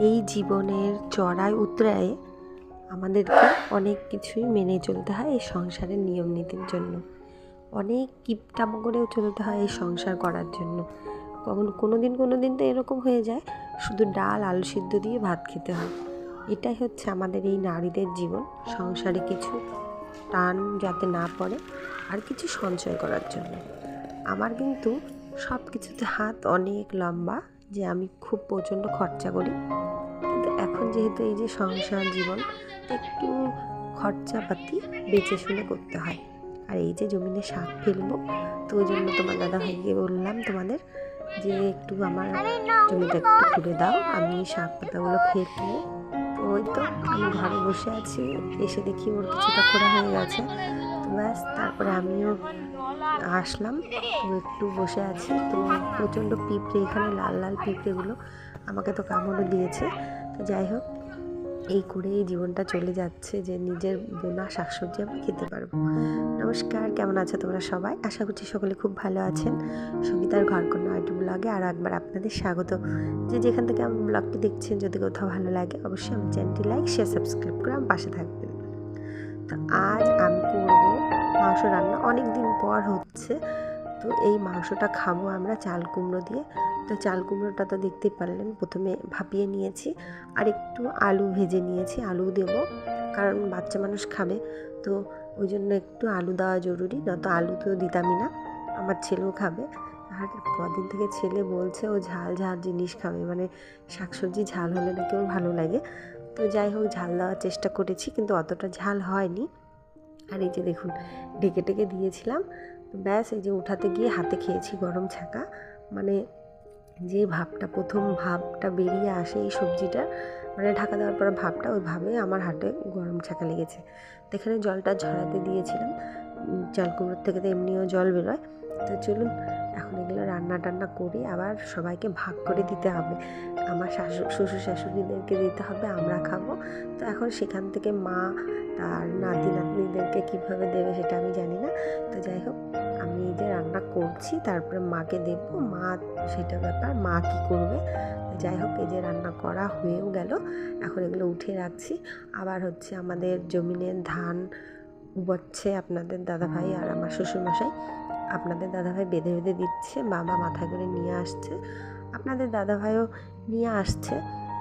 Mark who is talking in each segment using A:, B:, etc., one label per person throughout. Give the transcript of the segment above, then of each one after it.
A: এই জীবনের চড়াই উতরায়ে আমাদেরকে অনেক কিছুই মেনে চলতে হয় এই সংসারের নিয়ম নীতির জন্য। অনেক কিপটামো করেও চলতে হয় এই সংসার করার জন্য। কখন কোনো দিন কোনো দিন তো এরকম হয়ে যায়, শুধু ডাল, আলু সিদ্ধ দিয়ে ভাত খেতে হয়। এটাই হচ্ছে আমাদের এই নারীদের জীবন। সংসারে কিছু টান যাতে না পড়ে আর কিছু সঞ্চয় করার জন্য। আমার কিন্তু সব কিছুতে হাত অনেক লম্বা। যে আমি খুব প্রচণ্ড খরচা করি। কিন্তু এখন যেহেতু এই যে সংসার জীবন একটু খরচাপাতি বেঁচে শুনে করতে হয়। আর এই যে জমিনে শাক ফেলব, তো ওই জন্য তোমার দাদা ভাইকে বললাম তোমাদের যে একটু আমার জমিটা একটু খুঁড়ে দাও, আমি শাক পাতাগুলো ফেলব তো ওই তো আমি ঘরে বসে আছি, এসে দেখি ওর কিছুটা খোঁড়া হয়ে গেছে। ব্যাস, তারপরে আমিও আসলাম। একটু বসে আছি। তো প্রচণ্ড পিঁপড়ে, এখানে লাল লাল পিঁপড়েগুলো আমাকে তো কামড়ও দিয়েছে। তো যাই হোক, এই করে এই জীবনটা চলে যাচ্ছে যে নিজের বোনা শাকসবজি আমি খেতে পারব। নমস্কার, কেমন আছো তোমরা সবাই? আশা করছি সকলে খুব ভালো আছেন। সঙ্গীতার ঘরকন্যা আইটি ব্লগে আর একবার আপনাদের স্বাগত। যে যেখান থেকে আমার ব্লগটি দেখছেন, যদি কোথাও ভালো লাগে, অবশ্যই আমার চ্যানেলটি লাইক শেয়ার সাবস্ক্রাইব করে আমার পাশে থাকবেন। তো আজ আমি করব মাংস রান্না। অনেক দিন পর হচ্ছে। তো এই মাংসটা খাব আমরা চাল কুমড়ো দিয়ে। তো চাল কুমড়োটা তো দেখতেই পারলেন, প্রথমে ভাপিয়ে নিয়েছি। আর একটু আলু ভেজে নিয়েছি আলু দেবো। কারণ বাচ্চা মানুষ খাবে, তো ওই জন্য একটু আলু দেওয়া জরুরি। নয়তো আলু তো দিতামই না, আমার ছেলেও খাবে। আর কদিন থেকে ছেলে বলছে, ও ঝাল ঝাল জিনিস খাবে। মানে শাকসবজি ঝাল হলে নাকি ওর ভালো লাগে। তো যাই হোক, ঝাল দেওয়ার চেষ্টা করেছি, কিন্তু অতটা ঝাল হয়নি। আর এই যে দেখুন, ঢেকে ঢেকে দিয়েছিলাম। ব্যাস, এই যে উঠাতে গিয়ে হাতে খেয়েছি গরম ছাকা। মানে যে ভাবটা, প্রথম ভাবটা বেরিয়ে আসে এই সবজিটা মানে ঢাকা দেওয়ার পর ভাবটা ওই ভাবে আমার হাতে গরম ছাকা লেগেছে। তো এখানে জলটা ঝরাতে দিয়েছিলাম। চাল কুমড়োর থেকে তো এমনিও জল বেরোয়। তো চলুন, এখন এগুলো রান্না টান্না করে, আবার সবাইকে ভাগ করে দিতে হবে। আমার শাশু, শ্বশুর শাশুড়িদেরকে দিতে হবে, আমরা খাব। তো এখন সেখান থেকে মা, তার নাতি নাতনিদেরকে কীভাবে দেবে সেটা আমি জানি না। তো যাই হোক, আমি যে রান্না করছি, তারপরে মাকে দেবো। মা, সেটা ব্যাপার, মা কী করবে? যাই হোক, এই যে রান্না করা হয়েও গেল। এখন এগুলো উঠে রাখছি। আবার হচ্ছে আমাদের জমিনের ধান উবচ্ছে আপনাদের দাদাভাই আর আমার শ্বশুরমশাই। আপনাদের দাদাভাই বেঁধে বেঁধে দিচ্ছে, বাবা মাথা করে নিয়ে আসছে। আপনাদের দাদাভাইও নিয়ে আসছে।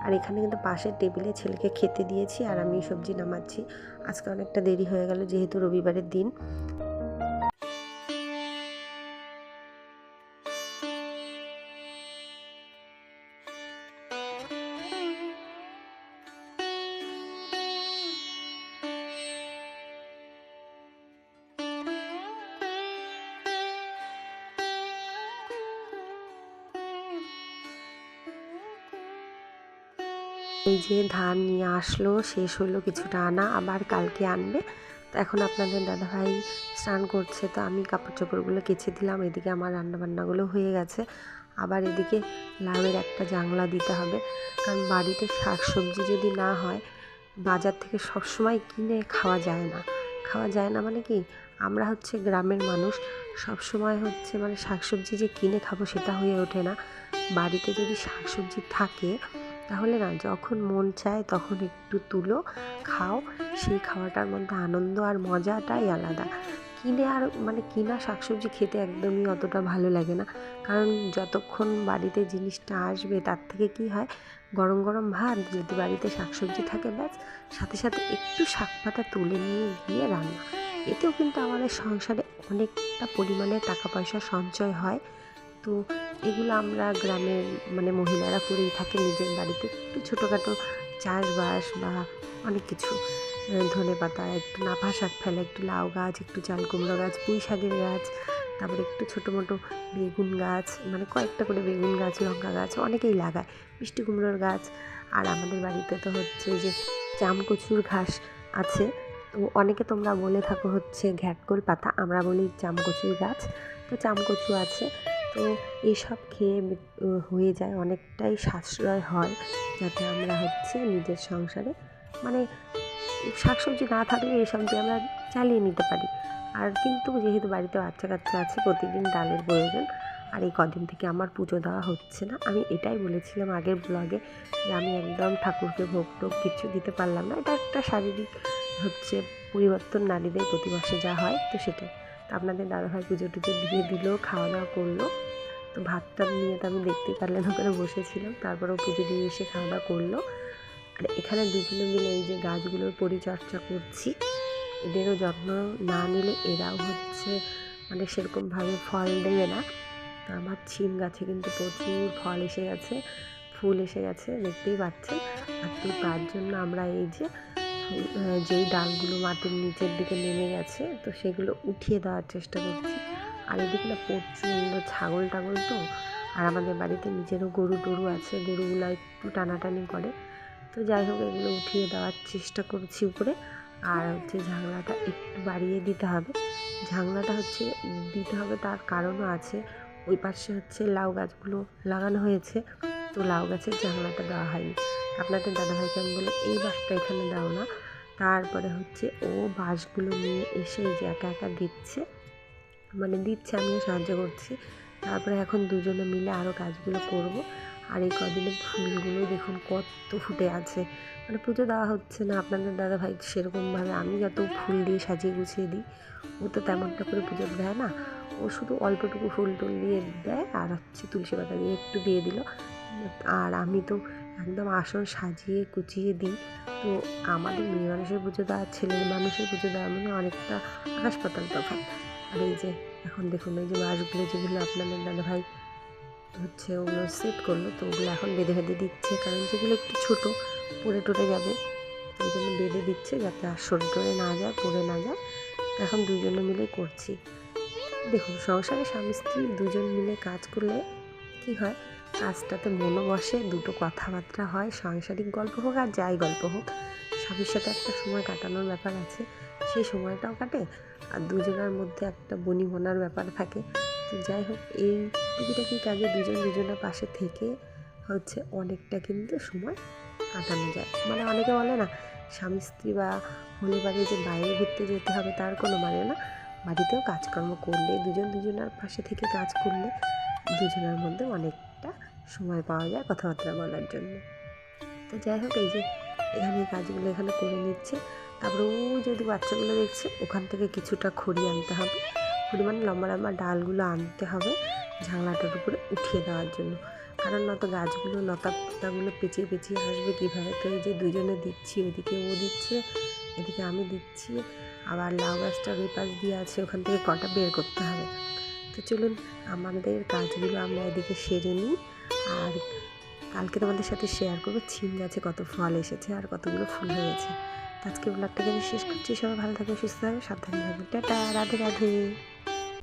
A: আর এখানে কিন্তু পাশের টেবিলে ছেলেকে খেতে দিয়েছি আর আমি সবজি নামাচ্ছি। আজকে অনেকটা দেরি হয়ে গেল, যেহেতু রবিবারের দিন। এই যে ধান নিয়ে আসলো, শেষ হলো কিছুটা আনা, আবার কালকে আনবে। তো এখন আপনাদের দাদাভাই স্নান করছে, তো আমি কাপড় চোপড়গুলো কেচে দিলাম, এদিকে আমার রান্নাবান্নাগুলো হয়ে গেছে। আবার এদিকে লাউয়ের একটা জাংলা দিতে হবে, কারণ বাড়িতে শাক সবজি যদি না হয়, বাজার থেকে সবসময় কিনে খাওয়া যায় না। খাওয়া যায় না মানে কি? আমরা হচ্ছে গ্রামের মানুষ সব সময় হচ্ছে মানে শাকসবজি যে কিনে খাব সেটা হয়ে ওঠে না। বাড়িতে যদি শাকসবজি থাকে তাহলে না, যখন মন চায় তখন একটু তুলো, খাও। সেই খাওয়াটার মধ্যে আনন্দ আর মজাটাই আলাদা। কিনে আর মানে কিনা শাকসবজি খেতে একদমই অতটা ভালো লাগে না। কারণ যতক্ষণ বাড়িতে জিনিসটা আসবে, তার থেকে কি হয়? গরম গরম ভাত, যদি বাড়িতে শাকসবজি থাকে, ব্যাস। সাথে সাথে একটু শাক পাতা তুলে নিয়ে গিয়ে রান্না। এতেও কিন্তু আমাদের সংসারে অনেকটা পরিমাণে টাকা পয়সা সঞ্চয় হয়। তো এগুলো আমরা গ্রামের মানে মহিলারা করেই থাকে নিজের বাড়িতে। একটু ছোটোখাটো চাষবাস বা অনেক কিছু। ধনে পাতা, একটু নাফা শাক ফেলা, একটু লাউ গাছ, একটু চাল কুমড়ো গাছ, পুঁই শাকের গাছ, তারপরে একটু ছোটো মোটো বেগুন গাছ মানে কয়েকটা করে বেগুন গাছ, লঙ্কা গাছ, অনেকেই লাগায়। মিষ্টি কুমড়োর গাছ। আর আমাদের বাড়িতে তো হচ্ছে যে চামকচুর ঘাস আছে। তো অনেকে তোমরা বলে থাকো হচ্ছে ঘ্যাটকোল পাতা। আমরা বলি চামকচুর গাছ। তো চামকচু আছে। তো এসব খেয়ে হয়ে যায়, অনেকটাই সাশ্রয় হয় যাতে আমরা হচ্ছে নিজের সংসারে মানে শাকসবজি না থাকলে এই সবজি আমরা চালিয়ে নিতে পারি। আর কিন্তু যেহেতু বাড়িতে বাচ্চা কাচ্চা আছে, প্রতিদিন ডালের প্রয়োজন, আর এই কদিন থেকে আমার পুজো দেওয়া হচ্ছে না। আমি এটাই বলেছিলাম আগের ব্লগে যে আমি একদম ঠাকুরকে ভোগ টোগ কিছু দিতে পারলাম না। এটা একটা শারীরিক হচ্ছে পরিবর্তন নারীদের প্রতি মাসে যা হয়, তো সেটাই। আপনাদের দাদাভাই পুজো টুজো দিয়ে দিল খাওয়া দাওয়া করল। তো ভাতটা নিয়ে তো আমি দেখতেই পারলেন ওখানে বসেছিলাম। তারপরেও পুজো দিয়ে এসে খাওয়া দাওয়া করল। আর এখানে দুজনে মিলে এই যে গাছগুলোর পরিচর্যা করছি, এদেরও যত্ন না নিলে এরাও হচ্ছে মানে সেরকমভাবে ফল দেবে না। তো আমার ছিম গাছে কিন্তু প্রচুর ফল এসে গেছে, ফুল এসে গেছে, দেখতেই পাচ্ছেন। আর তো তার জন্য আমরা এই যে যেই ডালগুলো মাটির নিচের দিকে নেমে গেছে, তো সেগুলো উঠিয়ে দেওয়ার চেষ্টা করছি। আর এদিকে না প্রচণ্ড ছাগল টাগল তো, আর আমাদের বাড়িতে নিজেরও গরু টরু আছে, গরুগুলো একটু টানাটানি করে। তো যাই হোক, এগুলো উঠিয়ে দেওয়ার চেষ্টা করছি উপরে। আর হচ্ছে ঝাংলাটা একটু বাড়িয়ে দিতে হবে। ঝাংলাটা হচ্ছে দিতে হবে তার কারণও আছে। ওই পাশে হচ্ছে লাউ গাছগুলো লাগানো হয়েছে, তো লাউ গাছের জানলাটা দেওয়া হয়নি। আপনাদের দাদাভাইকে আমি বলে এই বাঁশটা এখানে দাও না। তারপরে হচ্ছে ও বাঁশগুলো নিয়ে এসে যে একা একা দিচ্ছে মানে দিচ্ছে, আমিও সাহায্য করছি। তারপরে এখন দুজনে মিলে আরও কাজগুলো করব। আর এই কদিনে ফুলগুলো দেখুন কত ফুটে আছে। মানে পুজো দেওয়া হচ্ছে না, আপনাদের দাদাভাই সেরকমভাবে আমি যত ফুল দিয়ে সাজিয়ে গুছিয়ে দিই, ও তো তেমনটা করে পুজো দেয় না। ও শুধু অল্পটুকু ফুল টুল দিয়ে দেয় আর হচ্ছে তুলসী পাতা দিয়ে একটু দিয়ে দিল। আর আমি তো একদম আসন সাজিয়ে কুচিয়ে দিই। তো আমাদের মেয়ে মানুষের পুজো দেওয়া, ছেলের মানুষের পুজো দেওয়া মানে অনেকটা আকাশ পাতাল তফাৎ। আর এই যে এখন দেখুন, এই যে বাঁশগুলো যেগুলো আপনাদের দাদা ভাই হচ্ছে ওগুলো সেট করল, তো ওগুলো এখন বেঁধে বেঁধে দিচ্ছে। কারণ যেগুলো একটু ছোটো, পড়ে টরে যাবে। ওই জন্য বেঁধে দিচ্ছে যাতে আর সরে না যায়, পড়ে না যায়। এখন দুজনে মিলে করছি। দেখুন, সংসারে স্বামী স্ত্রী দুজন মিলে কাজ করলে কি হয়? কাজটাতে মনও বসে, দুটো কথাবার্তা হয়, সাংসারিক গল্প হোক আর যাই গল্প হোক, স্বামীর সাথে একটা সময় কাটানোর ব্যাপার আছে। সেই সময়টাও কাটে আর দুজনের মধ্যে একটা বনি বনিবনার ব্যাপার থাকে। তো যাই হোক, এই টুকিটাকি কাজে দুজন দুজনের পাশে থেকে হচ্ছে অনেকটা কিন্তু সময় কাটানো যায়। মানে অনেকে বলে না, স্বামী স্ত্রী বা হলে বাড়ি যে বাইরে ঘুরতে যেতে হবে তার কোনো মানে না। বাড়িতেও কাজকর্ম করলে, দুজন দুজনের পাশে থেকে কাজ করলে দুজনের মধ্যে অনেকটা সময় পাওয়া যায় কথাবার্তা বলার জন্য। তো যাই হোক, এই যে এখানে কাজগুলো এখানে করে নিচ্ছে। তারপরে ও যদি বাচ্চাগুলো দেখছে, ওখান থেকে কিছুটা খড়ি আনতে হবে। খড়ি মানে লম্বা লম্বা ডালগুলো আনতে হবে ঝাংলাটার উপরে উঠিয়ে দেওয়ার জন্য। কারণ নয়তো গাছগুলো লতা পাতাগুলো পেঁচিয়ে পেঁচিয়ে আসবে কীভাবে? তো এই যে দুজনে দিচ্ছি, ওদিকে ও দিচ্ছে, এদিকে আমি দিচ্ছি। আবার লাউ গাছটার ওই পাশ দিয়ে আছে, ওখান থেকে কটা বের করতে হবে। তো চলুন, আমাদের কাজগুলো আমরা এদিকে সেরে নিই। আর কালকে তোমাদের সাথে শেয়ার করব ছিম গাছে কত ফল এসেছে আর কতগুলো ফুল হয়েছে। আজকে ব্লগটাকে আমি শেষ করছি। সবাই ভালো থাকবে সুস্থ থাকবে সাবধানে থাকবে টাটা, রাধে রাধে।